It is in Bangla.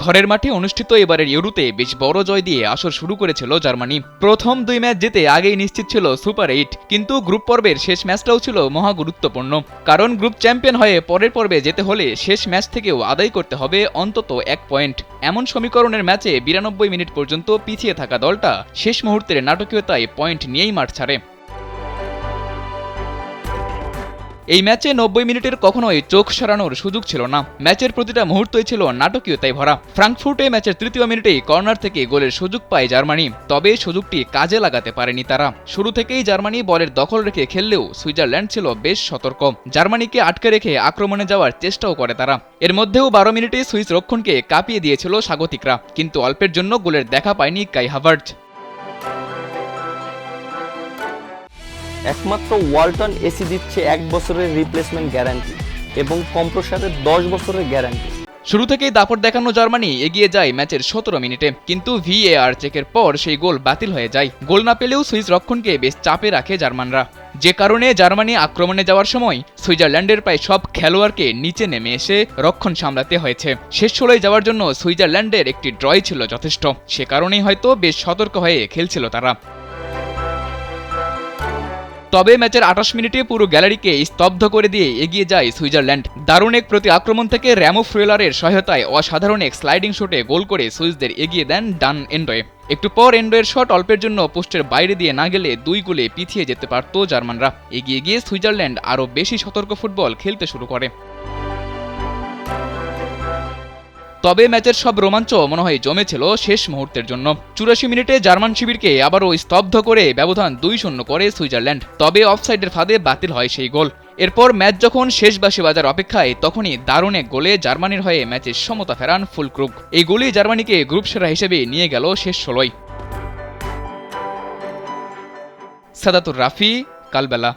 ঘরের মাঠে অনুষ্ঠিত এবারের ইউরোতে বেশ বড় জয় দিয়ে আসর শুরু করেছিল জার্মানি। প্রথম দুই ম্যাচ জিতে আগেই নিশ্চিত ছিল সুপার এইট, কিন্তু গ্রুপ পর্বের শেষ ম্যাচটাও ছিল মহা গুরুত্বপূর্ণ কারণ গ্রুপ চ্যাম্পিয়ন হয়ে পরের পর্বে যেতে হলে শেষ ম্যাচ থেকেও আদায় করতে হবে অন্তত এক পয়েন্ট। এমন সমীকরণের ম্যাচে বিরানব্বই মিনিট পর্যন্ত পিছিয়ে থাকা দলটা শেষ মুহূর্তের নাটকীয়তায় পয়েন্ট নিয়েই মাঠ ছাড়ে। এই ম্যাচে নব্বই মিনিটের কখনোই চোখ সরানোর সুযোগ ছিল না। ম্যাচের প্রতিটা মুহূর্তই ছিল নাটকীয়তায় ভরা। ফ্রাঙ্কফুর্টে ম্যাচের তৃতীয় মিনিটেই কর্নার থেকে গোলের সুযোগ পায় জার্মানি। তবে সুযোগটি কাজে লাগাতে পারেনি তারা। শুরু থেকেই জার্মানি বলের দখল রেখে খেললেও সুইজারল্যান্ড ছিল বেশ সতর্ক। জার্মানিকে আটকে রেখে আক্রমণে যাওয়ার চেষ্টাও করে তারা। এর মধ্যেও বারো মিনিটে সুইস রক্ষণকে কাঁপিয়ে দিয়েছিল স্বাগতিকরা। কিন্তু অল্পের জন্য গোলের দেখা পায়নি কাই হাভার্জ একমাত্র ওয়ালটন এসি দিচ্ছে এক বছরের রিপ্লেসমেন্ট গ্যারান্টি এবং কম্প্রসারের দশ বছরের গ্যারান্টি শুরু থেকেই দাপট দেখানো জার্মানি এগিয়ে যায় ম্যাচের সতেরো মিনিটে, কিন্তু ভিএআর চেকের পর সেই গোল বাতিল হয়ে যায়। গোল না পেলেও সুইস রক্ষণকে বেশ চাপে রাখে জার্মানরা। যে কারণে জার্মানি আক্রমণে যাওয়ার সময় সুইজারল্যান্ডের প্রায় সব খেলোয়াড়কে নিচে নেমে এসে রক্ষণ সামলাতে হয়েছে। শেষ ষোলোয় যাওয়ার জন্য সুইজারল্যান্ডের একটি ড্রয় ছিল যথেষ্ট। সে কারণেই হয়তো বেশ সতর্ক হয়ে খেলছিল তারা। তবে ম্যাচের আঠাশ মিনিটে পুরো গ্যালারিকে স্তব্ধ করে দিয়ে এগিয়ে যায় সুইজারল্যান্ড। দারুণ এক প্রতি আক্রমণ থেকে র্যামো ফ্রেলারের সহায়তায় অসাধারণ এক স্লাইডিং শটে গোল করে সুইসদের এগিয়ে দেন ডান এন্ডয়ে। একটু পর এন্ডয়ের শট অল্পের জন্য পোস্টের বাইরে দিয়ে না গেলে দুই গোলে পিছিয়ে যেতে পারত জার্মানরা। এগিয়ে গিয়ে সুইজারল্যান্ড আরও বেশি সতর্ক ফুটবল খেলতে শুরু করে। তবে ম্যাচের সব রোমাঞ্চ মনে হয় জমেছিল শেষ মুহূর্তের জন্য। চুরাশি মিনিটে জার্মান শিবিরকে আবারও স্তব্ধ করে ব্যবধান দুই শূন্য করে সুইজারল্যান্ড। তবে অফসাইডের ফাঁদে বাতিল হয় সেই গোল। এরপর ম্যাচ যখন শেষ বাসি বাজার অপেক্ষায়, তখনই দারুণ গোলে জার্মানির হয়ে ম্যাচের সমতা ফেরান ফুলক্রুক এই গোলই জার্মানিকে গ্রুপ সেরা হিসেবে নিয়ে গেল শেষ ষোলোয় সাদাতুর রাফি, কালবেলা।